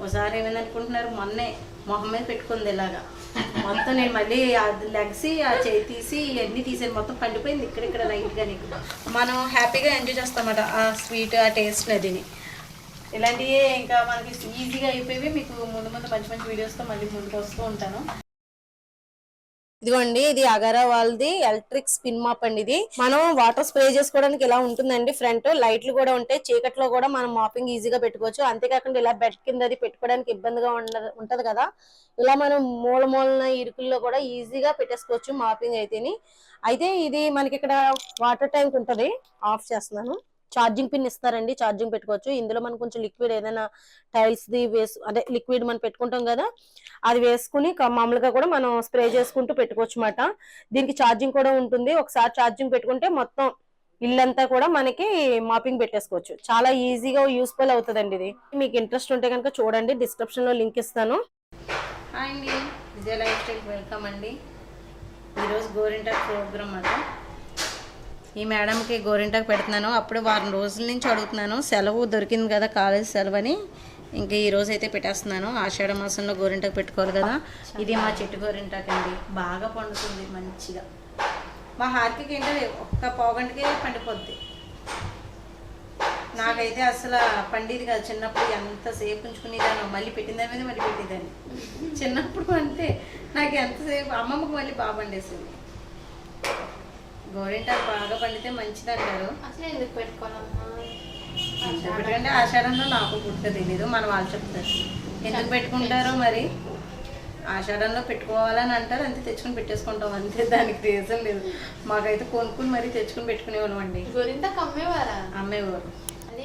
ఒకసారి ఏమైంది అనుకుంటున్నారు? మొన్నే మొహం మీద పెట్టుకుంది ఇలాగా. మొత్తం నేను మళ్ళీ అది లెగ్సి ఆ చేయి తీసి ఇవన్నీ తీసాను మొత్తం పండిపోయింది ఇక్కడ ఇక్కడ లైట్గా నీకు. మనం హ్యాపీగా ఎంజాయ్ చేస్తామన్నమాట ఆ స్వీట్ ఆ టేస్ట్ అదిని ఇలాంటివి ఇంకా మనకి ఈజీగా అయిపోయి మీకు ముందు ముందు మంచి మంచి వీడియోస్తో మళ్ళీ ముందుకు వస్తూ ఉంటాను. ఇదిగోండి ఇది అగారా వాళ్ళది ఎలక్ట్రిక్ స్పిన్ మాప్ అండి ఇది. మనం వాటర్ స్ప్రే చేసుకోవడానికి ఇలా ఉంటుందండి ఫ్రంట్? లైట్లు కూడా ఉంటాయి చీకట్లో కూడా మనం మాపింగ్ ఈజీగా పెట్టుకోవచ్చు. అంతేకాకుండా ఇలా బెడ్ కింద అది పెట్టుకోవడానికి ఇబ్బందిగా ఉండదు ఉంటది కదా. ఇలా మనం మూల మూలన ఇరుకుల్లో కూడా ఈజీగా పెట్టేసుకోవచ్చు మాపింగ్ అయితేని. అయితే ఇది మనకి ఇక్కడ వాటర్ ట్యాంక్ ఉంటుంది. ఆఫ్ చేస్తున్నాను. ఛార్జింగ్ పిన్ ఇస్తారండి ఛార్జింగ్ పెట్టుకోవచ్చు. ఇందులో మనం కొంచెం లిక్విడ్ ఏదైనా టైల్స్ ది వేసు అదే లిక్విడ్ మనం పెట్టుకుంటాం కదా అది వేసుకుని మామూలుగా కూడా మనం స్ప్రే చేసుకుంటూ పెట్టుకోవచ్చు అన్నమాట దీనికి ఛార్జింగ్ కూడా ఉంటుంది. ఒకసారి ఛార్జింగ్ పెట్టుకుంటే మొత్తం ఇల్లంతా కూడా మనకి మాపింగ్ పెట్టేసుకోవచ్చు. చాలా ఈజీగా యూస్ఫుల్ అవుతుందండి ఇది. మీకు ఇంట్రెస్ట్ ఉంటే కనుక చూడండి డిస్క్రిప్షన్లో లింక్ ఇస్తాను. హాయ్ అండి విజయ లైఫ్ స్టైల్ వెల్కమ్ అండి. ఈరోజు గోరింటాక్ ప్రోగ్రామ్ అన్నమాట ఈ మేడంకి గోరింటాకు పెడుతున్నాను. అప్పుడు వారం రోజుల నుంచి అడుగుతున్నాను సెలవు దొరికింది కదా కాలేజ్ సెలవు అని. ఇంకా ఈ రోజు అయితే పెట్టేస్తున్నాను. ఆషాఢ మాసంలో గోరింటాకు పెట్టుకోవాలి కదా. ఇది మా చెట్టు గోరింటాకు అండి. బాగా పండుతుంది మంచిగా. మా హార్కి ఏంటంటే ఒక్క పావుగంటకే పండిపోద్ది. నాకైతే అసలు పండిది కాదు. చిన్నప్పుడు ఎంతసేపు ఉంచుకునేదాను మళ్ళీ పెట్టిన దాని మీద మళ్ళీ పెట్టేదాన్ని. చిన్నప్పుడు అంతే నాకు ఎంతసేపు అమ్మమ్మకు మళ్ళీ బాగా పండేసింది. గోరింటాకు బాగా పండితే మంచిది అంటారు అసలు ఎందుకు పెట్టుకోవాలమ్మా? ఎందుకంటే ఆషాఢంలో నాకు పుట్టుక తెలియదు మన వాళ్ళు చెప్తారు. ఎందుకు పెట్టుకుంటారో మరి? ఆషాఢంలో పెట్టుకోవాలని అంటారు అంతే తెచ్చుకొని పెట్టేసుకుంటాం అంతే దానికి రీజన్ లేదు. మాకైతే కొనుక్కుని మరీ తెచ్చుకొని పెట్టుకునేవాళ్ళం అండి. కమ్మేవారా అమ్మేవారు.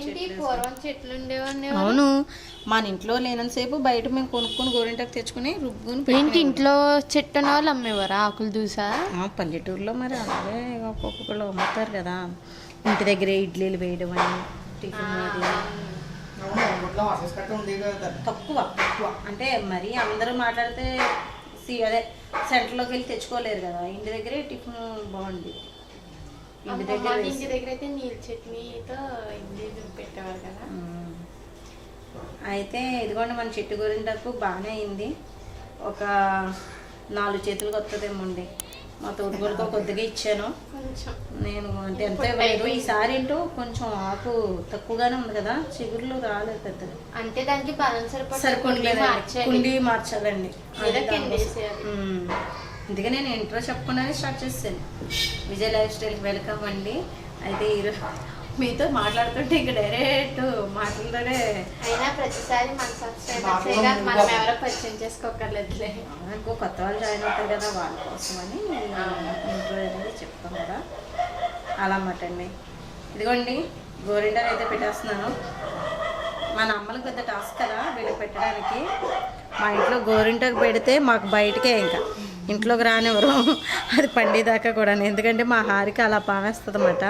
చెట్లు అవును మన ఇంట్లో లేనంతసేపు బయట మేము కొనుక్కొని గోరింటాకు తెచ్చుకుని రుబ్బుని ఏంటి. ఇంట్లో చెట్టు ఉన్న వాళ్ళు అమ్మేవారా? ఆకులు చూసా ఆ, పల్లెటూరులో మరి అలాగే ఒక్కొక్కళ్ళు అమ్ముతారు కదా. ఇంటి దగ్గరే ఇడ్లీలు వేయడం అని టిఫిన్ తక్కువ తక్కువ. అంటే మరి అందరూ మాట్లాడితే సి అదే సెంటర్లోకి వెళ్ళి తెచ్చుకోలేరు కదా. ఇంటి దగ్గరే టిఫిన్ బాగుంది ఇంటి దగ్గర ఇంటి అయితే నీళ్ళ చట్నీతో ఇది పెట్టేవారు కదా. అయితే ఇదిగోండి మన చెట్టు గురింటకు బాగానే అయింది. ఒక నాలుగు చేతులకు వస్తుందేమో అండి. మా తోడుగోలుకో కొద్దిగా ఇచ్చాను. నేను అంటే ఎంత ఇవ్వలేదు. ఈసారి ఏంటో కొంచెం ఆకు తక్కువగానే ఉంది కదా చిగుర్లు రాలేదు పెద్దగా. అంటే దానికి సరిపోవట్లేదు కుండీ మార్చాలండి. అందుకే నేను ఇంట్రో చెప్పకుండానే స్టార్ట్ చేశాను విజయ్ లైఫ్ స్టైల్కి వెల్కమ్ అండి. అయితే ఈరోజు మీతో మాట్లాడుతుంటే ఇంకా డైరెక్ట్ మాటలతోనే అయినా ప్రతిసారి మన సబ్స్క్రైబర్స్ మనం ఎవరో పరిచయం చేసుకోకర్లేదులే. ఇంకో కొత్త వాళ్ళు జాయిన్ అవుతారు కదా వాళ్ళ కోసమని ఇంట్రో అనేది చెప్తాం కదా. అలా అన్నమాట అండి. ఇదిగోండి గోరింటాకు అయితే పెట్టేస్తున్నాను. మన అమ్మలకు పెద్ద టాస్క్ కదా వీళ్ళకి పెట్టడానికి. మా ఇంట్లో గోరింటాకు పెడితే మాకు బయటకే ఇంకా. ఇంట్లోకి రానివ్వరు. అది పండేదాకా కూడా ఎందుకంటే మా హారిక అలా పావేస్తుంది అన్నమాట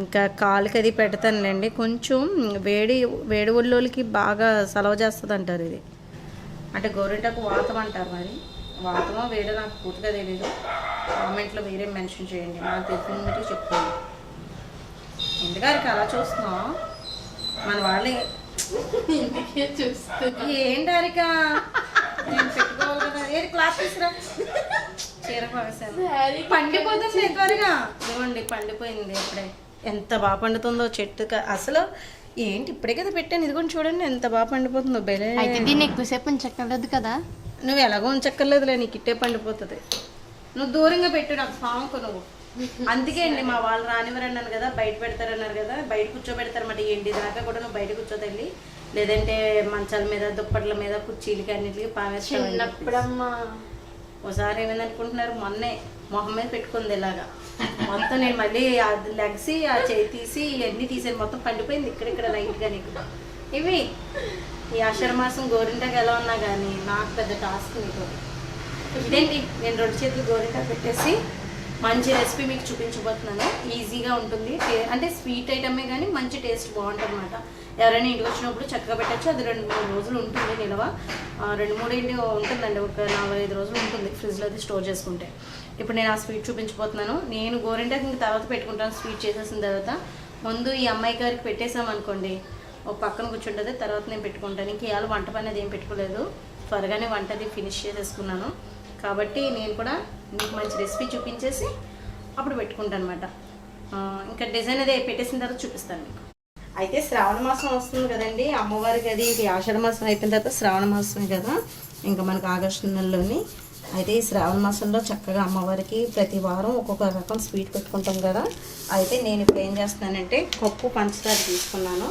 ఇంకా కాలుకి అది పెడతానులేండి. కొంచెం వేడి వేడి ఒళ్ళోళ్ళకి బాగా సలవ చేస్తుంది అంటారు ఇది. అంటే గోరింటాకు వాతం అంటారు మరి. వాతమో వేడో నాకు పూర్తిగా తెలియదు కామెంట్లో మీరే మెన్షన్ చేయండి. నాకు తెలిసిన మీరు చెప్తాను ఎందుకంటే అలా చూస్తున్నాం మన వాళ్ళే ఇంటికి చూస్తున్నా? ఏది క్లాస్ చీర పగసాను పండిపోతుంది త్వరగా. ఇవ్వండి పండిపోయింది ఇప్పుడే. ఎంత బాగా పండుతుందో చెట్టు అసలు ఏంటి ఇప్పుడే కదా పెట్టాను. ఇది కూడా చూడండి ఎంత బాగా పండిపోతుందో బెలే అయితే దీన్ని ఎక్కువసేపు ఉంచక్కర్లేదు కదా? నువ్వు ఎలాగో ఉంచక్కర్లేదులే నీకు ఇట్టే పండిపోతుంది. నువ్వు దూరంగా పెట్టు నాకు పాముకు నువ్వు అందుకే అండి మా వాళ్ళు రానివ్వరు అన్నాను కదా బయట పెడతారన్నారు కదా బయట కూర్చోబెడతారన్నమాట. ఎండి దాకా కూడా నువ్వు బయట కూర్చోతల్లి లేదంటే మంచాల మీద దుప్పట్ల మీద కుర్చీలకి అన్నిటికి పావేస్తాను చిన్నప్పుడమ్మా. ఒకసారి ఏమైంది అనుకుంటున్నారు మొన్నే మొహం మీద పెట్టుకుంది ఇలాగా. మొత్తం నేను మళ్ళీ అది లెగ్సి ఆ చేయి తీసి ఇవన్నీ తీసాను. మొత్తం పండిపోయింది ఇక్కడిక్కడ లైట్గా నీకు. ఇవి ఈ ఆషాఢ మాసం గోరింటాకు ఎలా ఉన్నా కానీ నాకు పెద్ద టాస్క్ నీకు. ఇదేంటి? నేను రెండు చేతులు గోరింటాకు పెట్టేసి మంచి రెసిపీ మీకు చూపించబోతున్నాను. ఈజీగా ఉంటుంది. అంటే స్వీట్ ఐటమే కానీ మంచి టేస్ట్ బాగుంటుందన్నమాట. ఎవరైనా ఇంటికి వచ్చినప్పుడు చక్కగా పెట్టచ్చు. అది రెండు మూడు రోజులు ఉంటుంది నిలవ. రెండు మూడు ఇంటి ఉంటుందండి. ఒక నాలుగైదు రోజులు ఉంటుంది ఫ్రిడ్జ్లో అది స్టోర్ చేసుకుంటే. ఇప్పుడు నేను ఆ స్వీట్ చూపించబోతున్నాను. నేను గోరింటాకు ఇంక తర్వాత పెట్టుకుంటాను. స్వీట్ చేసేసిన తర్వాత. ముందు ఈ అమ్మాయి గారికి పెట్టేసాం అనుకోండి. ఒక పక్కన కూర్చుంటుంది. తర్వాత నేను పెట్టుకుంటాను. ఇంక ఇవాళ వంట పని అది ఏం పెట్టుకోలేదు. త్వరగానే వంట అది ఫినిష్ చేసేసుకున్నాను. కాబట్టి నేను కూడా మీకు మంచి రెసిపీ చూపించేసి అప్పుడు పెట్టుకుంటాను అనమాట ఇంకా డిజైన్ అదే పెట్టేసిన తర్వాత చూపిస్తాను మీకు. అయితే శ్రావణ మాసం వస్తుంది కదండి అమ్మవారికి అది ఇంక ఆషాఢ మాసం అయిపోయిన తర్వాత శ్రావణ మాసం కదా ఇంకా మనకు ఆగస్టు నెలలోని. అయితే ఈ శ్రావణ మాసంలో చక్కగా అమ్మవారికి ప్రతి వారం ఒక్కొక్క రకం స్వీట్ పెట్టుకుంటాం కదా. అయితే నేను ఇప్పుడు ఏం చేస్తున్నానంటే పప్పు పంచదార తీసుకున్నాను.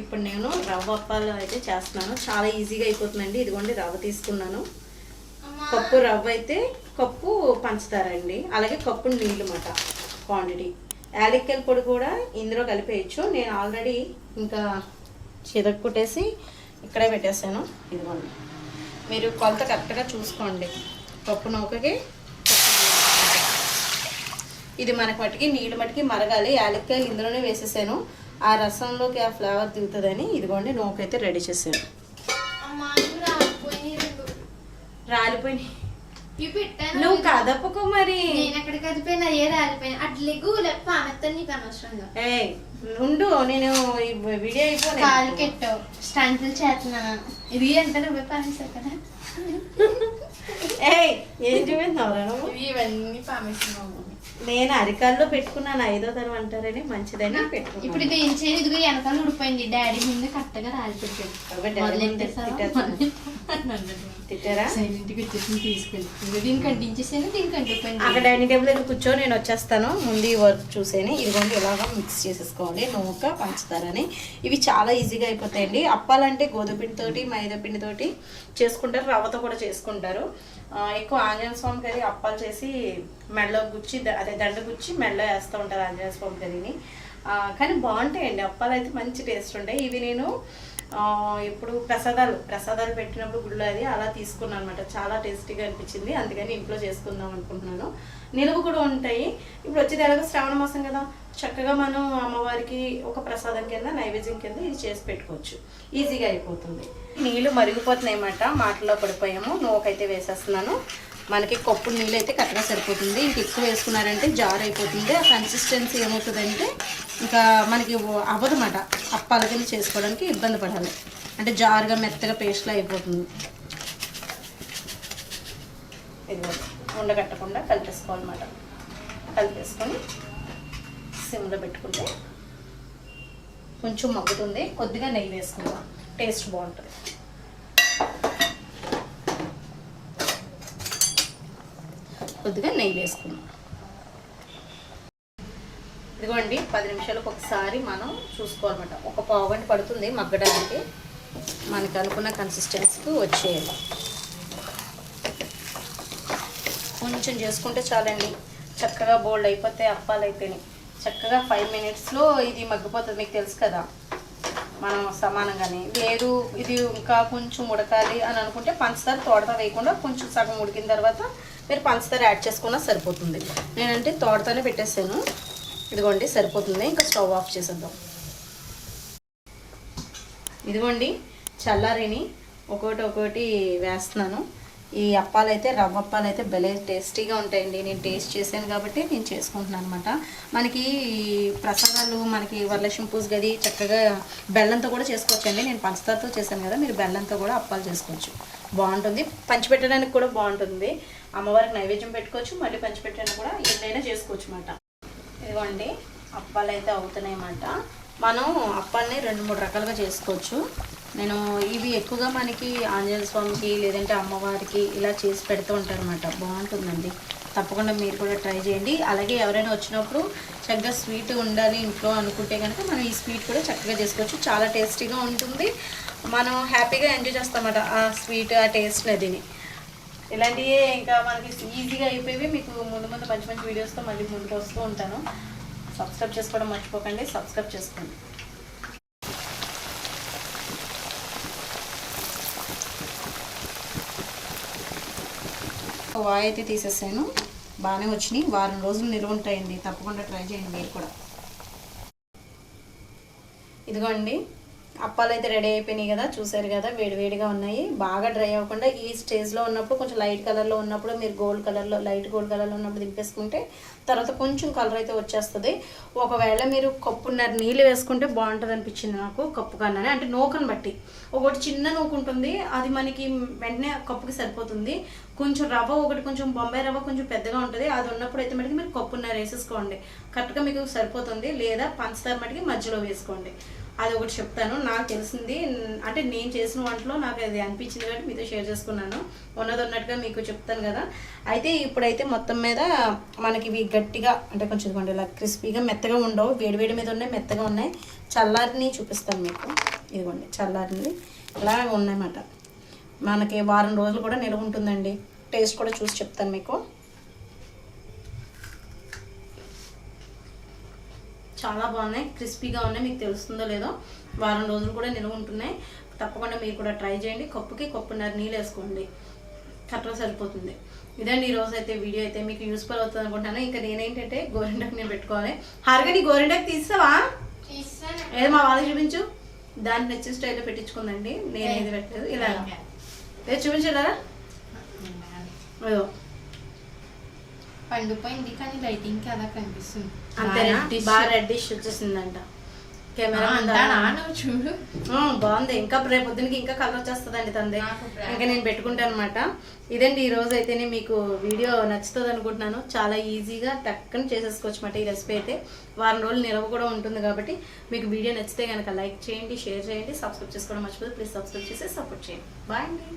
ఇప్పుడు నేను రవ్వ అప్పాలు అయితే చేస్తున్నాను. చాలా ఈజీగా అయిపోతుందండి. ఇదిగోండి రవ్వ తీసుకున్నాను. కప్పు రవ్వ అయితే కప్పు పంచుతారండి. అండి అలాగే కప్పు నీళ్ళు అన్నమాట క్వాంటిటీ యాలక్కాయల పొడి కూడా ఇందులో కలిపేయచ్చు. నేను ఆల్రెడీ ఇంకా చిదక్కుట్టేసి ఇక్కడే పెట్టేశాను ఇదిగోండి. మీరు కొలత కరెక్ట్గా చూసుకోండి. పప్పు నౌకకి ఇది మనకి మట్టికి నీళ్ళు మట్టికి మరగాలి. యాలక్కాయలు ఇందులోనే వేసేసాను. ఆ రసంలోకి ఆ ఫ్లేవర్ దిగుతుందని ఇదిగోండి నూకైతే రెడీ చేశాను అమ్మా ఇవి రాలిపోయినాయి రెండు. రాలిపోయి ఇవి పెట్టాను. నువ్వు కదపకు మరి. నేను ఎక్కడ కదిపోయినా ఏ రాలిపోయినా అట్లెగు లేక పామెత్తాను నీకు అనవసరంగా ఏయ్ ఉండు నేను ఈ వీడియో అయిపోలే కాలు కెట్టావు. స్టంట్లు చేస్తున్నాను ఇది ఎంత నువ్వే పామేశావు కదా? ఏం నువ్వు? ఇవి ఇవన్నీ పామేస్తున్నావు నేను అరికాల్లో పెట్టుకున్నాను ఐదో తరం అంటారని మంచిదని పెట్టుకున్నాను. ఇప్పుడు ఇది ఏం చేయదు ఇదిగో వెనకాల ఉడిపోయింది డాడీ ముందు కరెక్ట్గా రాలిపెట్టాడు. తిట్టారా వచ్చేసి తీసుకెళ్ళి దీనికి అంటించేసాను దీనికి అంటిపోయింది. అక్కడ డైనింగ్ టేబుల్ దగ్గర కూర్చో నేను వచ్చేస్తాను. ముందు ఈ వర్క్ చూసేని ఇదిగోండి ఇలాగా మిక్స్ చేసేసుకోవాలి. నూక పంచుతారని ఇవి చాలా ఈజీగా అయిపోతాయండి. అప్పాలంటే గోధుమ పిండితోటి మైదా పిండితోటి చేసుకుంటారు రవ్వతో కూడా చేసుకుంటారు. ఎక్కువ ఆంజనేయ స్వామి కర్రీ అప్పాలు చేసి మెడలో గుచ్చి అదే దండ గుచ్చి మెడలో వేస్తూ ఉంటారు ఆంజనేయ స్వామి కర్రీని కానీ బాగుంటాయండి అప్పాలు అయితే మంచి టేస్ట్ ఉంటాయి. ఇవి నేను ఎప్పుడు ఇప్పుడు ప్రసాదాలు ప్రసాదాలు పెట్టినప్పుడు గుళ్ళు అది అలా తీసుకున్నాను అనమాట చాలా టేస్టీగా అనిపించింది. అందుకని ఇంట్లో చేసుకుందాం అనుకుంటున్నాను. నిలువ కూడా ఉంటాయి. ఇప్పుడు వచ్చేది ఎలాగో శ్రావణ మాసం కదా. చక్కగా మనం అమ్మవారికి ఒక ప్రసాదం కింద నైవేద్యం కింద ఇది చేసి పెట్టుకోవచ్చు. ఈజీగా అయిపోతుంది. నీళ్ళు మరిగిపోతున్నాయి అన్నమాట మాటల్లో పడిపోయాము. నూకైతే వేసేస్తున్నాను. మనకి కప్పు నీళ్ళు అయితే కరెక్ట్గా సరిపోతుంది. ఇంక ఎక్కువ వేసుకున్నారంటే జార్ అయిపోతుంది. ఆ కన్సిస్టెన్సీ ఏమవుతుందంటే ఇంకా మనకి అవ్వదన్నమాట. అప్పాల కింద చేసుకోవడానికి ఇబ్బంది పడాలి. అంటే జారుగా మెత్తగా పేస్ట్లో అయిపోతుంది. ఇది ఉండగట్టకుండా కలిపేసుకోవాలన్నమాట. కలిపేసుకొని సిమ్లో పెట్టుకుంటే కొంచెం మగ్గుతుంది. కొద్దిగా నెయ్యి వేసుకుందాం. టేస్ట్ బాగుంటుంది. కొద్దిగా నెయ్యి వేసుకున్నాం ఇదిగోండి పది నిమిషాలకు ఒకసారి మనం చూసుకోవాలన్నమాట. ఒక పావు గంట పడుతుంది మగ్గడానికి. మనకు అనుకున్న కన్సిస్టెన్సీకి వచ్చేయాలి. కొంచెం చేసుకుంటే చాలండి. చక్కగా బోల్డ్ అయిపోతే అప్పాలు అయిపోయినాయి చక్కగా ఫైవ్ మినిట్స్లో ఇది మగ్గిపోతుంది. మీకు తెలుసు కదా. మనం సమానంగానే. లేదు ఇది ఇంకా కొంచెం ఉడకాలి అని అనుకుంటే పంచదార తోడత వేయకుండా కొంచెం సగం ఉడికిన తర్వాత మీరు పంచదార యాడ్ చేసుకున్నా సరిపోతుంది. నేనంటే తోటతోనే పెట్టేసాను. ఇదిగోండి సరిపోతుంది. ఇంకా స్టవ్ ఆఫ్ చేసేద్దాం. ఇదిగోండి చల్లారిని ఒకటి ఒకటి వేస్తున్నాను. ఈ అప్పాలు అయితే రవ్వ అయితే భలే టేస్టీగా ఉంటాయండి. నేను టేస్ట్ చేశాను కాబట్టి నేను చేసుకుంటున్నాను అనమాట మనకి ప్రసాదాలు మనకి వరలక్ష్మి పూజ గది చక్కగా బెల్లంతో కూడా చేసుకోవచ్చండి. నేను పంచదారతో చేశాను కదా మీరు బెల్లంతో కూడా అప్పాలు చేసుకోవచ్చు. బాగుంటుంది. పంచిపెట్టడానికి కూడా బాగుంటుంది. అమ్మవారికి నైవేద్యం పెట్టుకోవచ్చు మళ్ళీ పంచిపెట్టడానికి కూడా ఏదైనా చేసుకోవచ్చు అనమాట ఇదిగోండి అప్పాలు అయితే అవుతున్నాయన్నమాట. మనం అప్పాలని రెండు మూడు రకాలుగా చేసుకోవచ్చు. నేను ఇవి ఎక్కువగా మనకి ఆంజనేయ స్వామికి లేదంటే అమ్మవారికి ఇలా చేసి పెడుతూ ఉంటారనమాట బాగుంటుందండి. తప్పకుండా మీరు కూడా ట్రై చేయండి. అలాగే ఎవరైనా వచ్చినప్పుడు చక్కగా స్వీట్ ఉండాలి ఇంట్లో అనుకుంటే కనుక మనం ఈ స్వీట్ కూడా చక్కగా చేసుకోవచ్చు. చాలా టేస్టీగా ఉంటుంది. మనం హ్యాపీగా ఎంజాయ్ చేస్తామన్నమాట ఆ స్వీట్ ఆ టేస్ట్ అదిని. ఇలాంటివే ఇంకా మనకి ఈజీగా అయిపోయి మీకు ముందు ముందు మంచి మంచి వీడియోస్తో మళ్ళీ ముందుకు వస్తూ ఉంటాను. సబ్స్క్రైబ్ చేసుకోవడం మర్చిపోకండి. సబ్స్క్రైబ్ చేసుకోండి. వాయి అయితే తీసేసాను. బాగానే వచ్చినాయి. వారం రోజులు నిల్వ ఉంటాయండి. తప్పకుండా ట్రై చేయండి మీరు కూడా. ఇదిగోండి. అప్పాలు అయితే రెడీ అయిపోయినాయి కదా చూసారు కదా వేడివేడిగా ఉన్నాయి. బాగా డ్రై అవ్వకుండా ఈ స్టేజ్లో ఉన్నప్పుడు కొంచెం లైట్ కలర్లో ఉన్నప్పుడు మీరు గోల్డ్ కలర్లో లైట్ గోల్డ్ కలర్లో ఉన్నప్పుడు దింపేసుకుంటే తర్వాత కొంచెం కలర్ అయితే వచ్చేస్తుంది. ఒకవేళ మీరు కప్పున్నర నీళ్ళు వేసుకుంటే బాగుంటుంది అనిపించింది నాకు కప్పు కన్నా అంటే నూకను బట్టి. ఒకటి చిన్న నూకు ఉంటుంది అది మనకి వెంటనే కప్పుకి సరిపోతుంది. కొంచెం రవ్వ ఒకటి కొంచెం బొంబాయి రవ్వ కొంచెం పెద్దగా ఉంటుంది. అది ఉన్నప్పుడు అయితే మటుకు మీరు కప్పున్నర వేసేసుకోండి. కరెక్ట్గా మీకు సరిపోతుంది. లేదా పంచదార మటుకి మధ్యలో వేసుకోండి. అది ఒకటి చెప్తాను. నాకు తెలిసింది అంటే నేను చేసిన వంటలో నాకు అది అనిపించింది కాబట్టి మీతో షేర్ చేసుకున్నాను. ఉన్నది ఉన్నట్టుగా మీకు చెప్తాను కదా. అయితే ఇప్పుడైతే మొత్తం మీద మనకి ఇవి గట్టిగా అంటే కొంచెం ఇదిగోండి ఇలా క్రిస్పీగా మెత్తగా ఉండవు. వేడివేడి మీద ఉన్నాయి మెత్తగా ఉన్నాయి. చల్లారిని చూపిస్తాను మీకు. ఇదిగోండి చల్లారిని ఇలా ఉన్నాయన్నమాట. మనకి వారం రోజులు కూడా నిలువ ఉంటుందండి. టేస్ట్ కూడా చూసి చెప్తాను మీకు. చాలా బాగున్నాయి. క్రిస్పీగా ఉన్నాయి. మీకు తెలుస్తుందో లేదో వారం రోజులు కూడా నిల్వ ఉంటున్నాయి. తప్పకుండా మీరు కూడా ట్రై చేయండి. కప్పుకి కప్పున్నర నీళ్ళు వేసుకోండి. కరెక్ట్గా సరిపోతుంది. ఇదండి ఈ రోజు అయితే వీడియో అయితే మీకు యూస్ఫుల్ అవుతుంది అనుకుంటాను ఇంకా నేనేంటంటే గోరింటాకు నేను పెట్టుకోవాలి. హారుగా నీ గోరింటాకు తీస్తావా? ఏదో మా వాళ్ళకి చూపించు. దాన్ని నచ్చిన స్టైల్లో పెట్టించుకుందండి. నేను ఏది పెట్టలేదు. ఇలా. ఏది చూపించడా అదో. పండిపోయింది కానీ లైటింగ్కి అలా కనిపిస్తుంది. అంతేనా. బాగా రెడ్డిష్ వచ్చేసిందంట. కెమెరా నువ్వు చూడు. బాగుంది. ఇంకా రేపు పొద్దునకి ఇంకా కలర్ వచ్చేస్తుందండి తంది. ఇంకా నేను పెట్టుకుంటాను అనమాట ఇదండి ఈ రోజు అయితేనే మీకు వీడియో నచ్చుతుంది అనుకుంటున్నాను. చాలా ఈజీగా టక్కన చేసేసుకోవచ్చు అన్నమాట ఈ రెసిపీ అయితే. వారం రోజులు నిలవ కూడా ఉంటుంది కాబట్టి మీకు వీడియో నచ్చితే కనుక లైక్ చేయండి షేర్ చేయండి సబ్స్క్రైబ్ చేసుకోవడం మర్చిపోతే ప్లీజ్ సబ్స్క్రైబ్ చేసి సపోర్ట్ చేయండి. బాయ్ అండి.